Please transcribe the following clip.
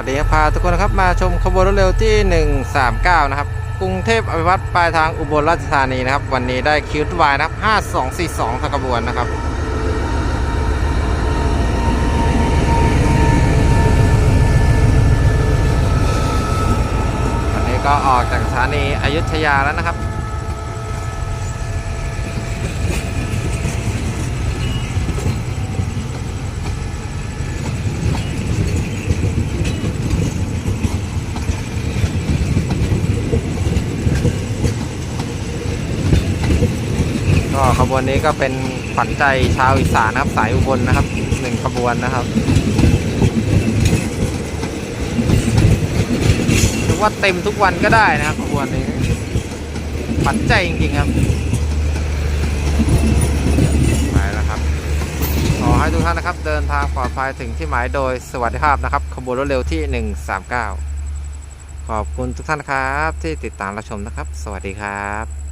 สวัสดีครับพาทุกคนนะครับมาชมขบวนรถเร็วที่ 139 นะครับ กรุงเทพอภิวัตปลายทางอุบลราชธานีนะครับ วันนี้ได้คิวต์วายนะครับ 5242ทางขบวนนะครับวันนี้ก็ออกจากสถานีอยุธยาแล้วนะครับ ก็ขบวนนี้ก็เป็นขวัญใจชาวอีสานนะครับสายอุบลนะครับหนึ่งขบวนนะครับถือว่าเต็มทุกวันก็ได้นะครับขบวนนี้ขวัญใจจริงๆครับไปแล้วครับ ขอให้ทุกท่านนะครับ เดินทางปลอดภัยถึงที่หมายโดยสวัสดิภาพนะครับ ขบวนรถเร็วที่ 139 ขอบคุณทุกท่านครับ ที่ติดตามรับชมนะครับ สวัสดีครับ